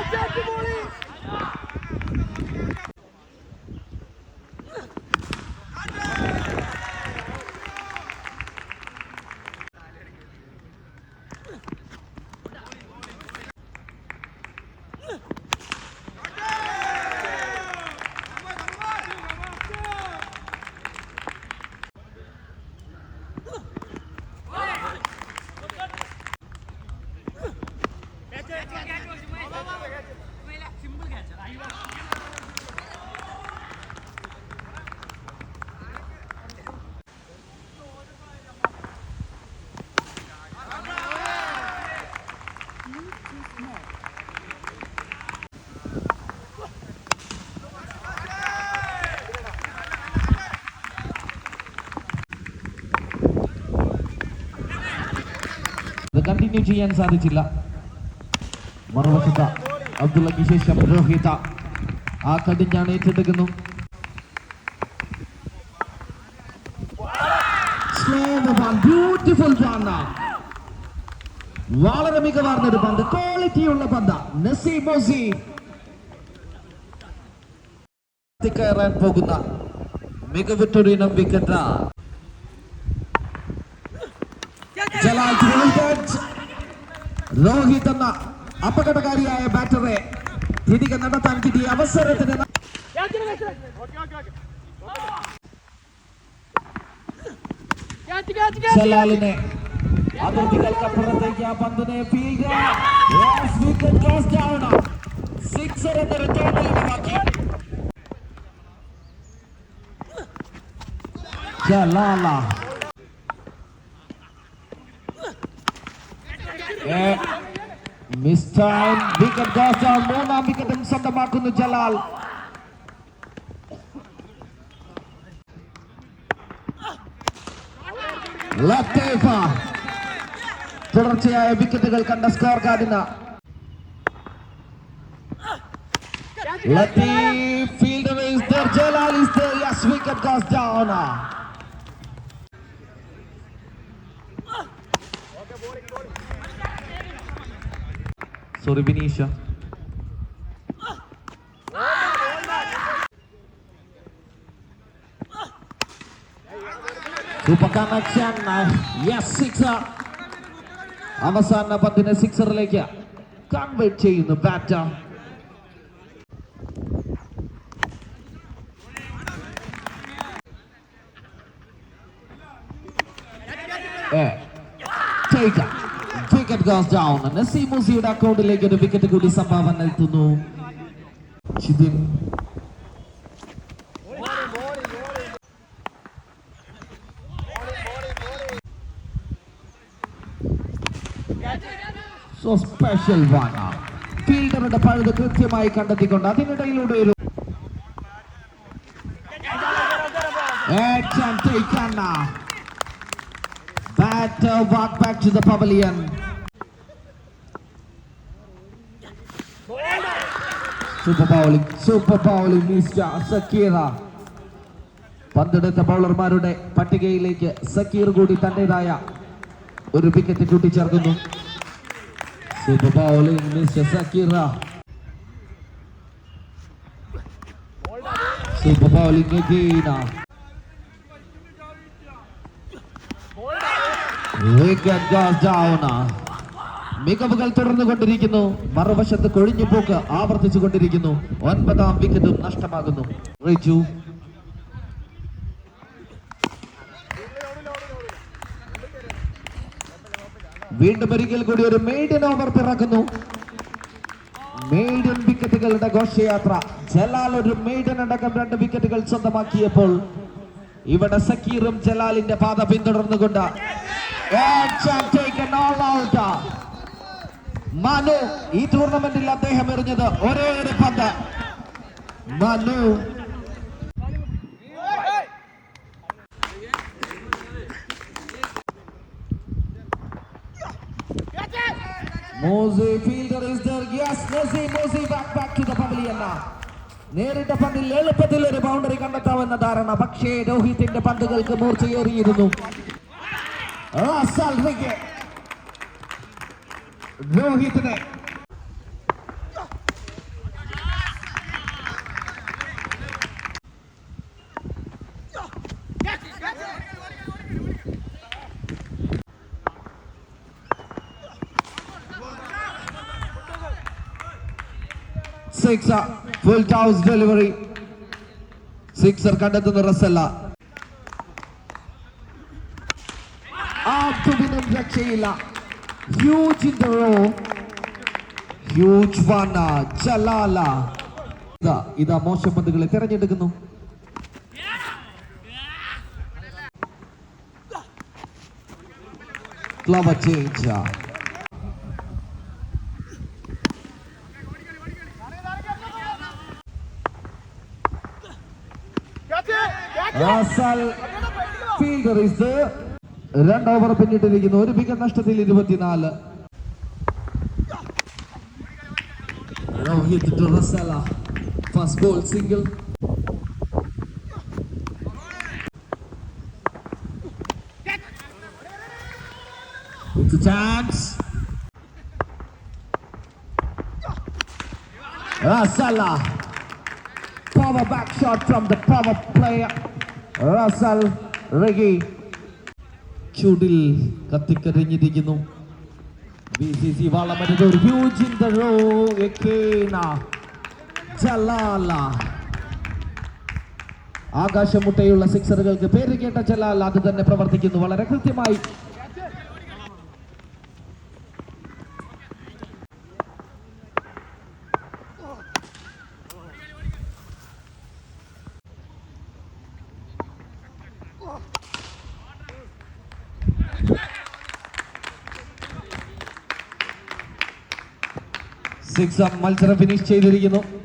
അത് കണ്ടിന്യൂ ചെയ്യാൻ സാധിച്ചില്ല. മറുവശത്ത അബ്ദുള്ളക്ക് ശേഷം രോഹിത ആ കടിഞ്ഞാണ് ഏറ്റെടുക്കുന്നു. വളരെ മികവാർന്ന ഒരു പന്ത് ക്വാളിറ്റിയുള്ള പന്ത. നസീം പോകുന്ന മികവുറ്റൊരു ഇനം വിക്കറ്റ് ജലാൽ രോഹിത് രോഹിത് എന്ന അപകടകാരിയായ ബാറ്ററെ തിരികെ നടത്താൻ കിട്ടിയ അവസരത്തിന് അതിർത്തികൾക്കപ്പുറത്തേക്ക് ആ പന്തിനെ mistime wicket goes down മൂന്നാം വിക്കറ്റും സ്വന്തമാക്കുന്നു ജലാൽ തുടർച്ചയായ വിക്കറ്റുകൾ കണ്ട സ്കോർ കാർഡിന്. Latheef there. Jalal is there. Yes wicket goes down. Sorry Bineesha yes sixer അവസാന പന്തിനെ സിക്സറിലേക്ക് കൺവേർട്ട് ചെയ്യുന്നു batter wicket goes down Naseem മൂസിയുടെ അക്കൗണ്ടിലേക്ക് ഒരു വിക്കറ്റ് കൂടി സംഭാവന ഷിദിൻ സോ സ്പെഷ്യൽ വൺ ഫീൽഡറുടെ പഴുത് കൃത്യമായി കണ്ടെത്തിക്കൊണ്ട് അതിനിടയിലൂടെ ഒരു Action taken. Batter walk back to the pavilion. Super bowling super bowling Mr. Sakira. പന്തെടുത്ത ബൗളർമാരുടെ പട്ടികയിലേക്ക് സക്കീർ കൂടി തന്റേതായ ഒരു വിക്കറ്റ് കൂട്ടിച്ചേർക്കുന്നു super bowling mister സക്കീറ super bowling ഗീന ഗോസ് goes down. മികവുകൾ തുടർന്നു കൊണ്ടിരിക്കുന്നു മറുവശത്ത് കൊഴിഞ്ഞു പോക്ക് ആവർത്തിച്ചു കൊണ്ടിരിക്കുന്നു ഒൻപതാം വിക്കറ്റും നഷ്ടമാകുന്നു. റിജു. വീണ്ടും ഒരിക്കൽ കൂടി ഒരു മെയ്ഡൻ ഓവർ പിറക്കുന്നു. മെയ്ഡൻ വിക്കറ്റുകളുടെ ഘോഷയാത്ര. ജലാൽ ഒരു മെയ്ഡൻ അടക്കം രണ്ട് വിക്കറ്റുകൾ സ്വന്തമാക്കിയപ്പോൾ ഇവിടെ സക്കീറും ജലാലിന്റെ പാത പിന്തുടർന്നുകൊണ്ട്. മനു ഈ ടൂർണമെന്റിൽ അദ്ദേഹം എറിഞ്ഞത് ഒരേ ഒരു പന്ത്. Manu. Mosi fielder is there. Yes Mosi Mosi back back to the pavilion നേരിട്ട പന്തിൽ എളുപ്പത്തിൽ ഒരു ബൗണ്ടറി കണ്ടെത്താമെന്ന ധാരണ. പക്ഷേ രോഹിത്തിന്റെ പന്തുകൾക്ക് മൂർച്ചയേറിയിരുന്നു. രോഹിത്തിനെ six full toss delivery sixer കണ്ടെത്തുന്ന റസല്ല ആ. രക്ഷയില്ല. ഹ്യൂജ് ഹ്യൂജ് ജലാല ഇതാ മോശം പന്തുകളെ തിരഞ്ഞെടുക്കുന്നു. ഫീൽഡർ ഇസ് രണ്ട് ഓവർ പിന്നിട്ടിരിക്കുന്നു ഒരു വിക്കറ്റ് നഷ്ടത്തിൽ ഇരുപത്തിനാല് Rohit to first ball single It's a chance. Rasala. Power back shot from the power player. Russell Reggie. ചൂടിൽ കത്തിക്കരിഞ്ഞിരിക്കുന്നു. ഒരു ഹ്യൂജ് ഇൻ റോ ആകാശമുട്ടയുള്ള സിക്സറുകൾക്ക് പേര് കേട്ട ജലാൽ അത് തന്നെ പ്രവർത്തിക്കുന്നു. വളരെ കൃത്യമായി സിക്സ് മത്സരം ഫിനിഷ് ചെയ്തിരിക്കുന്നു.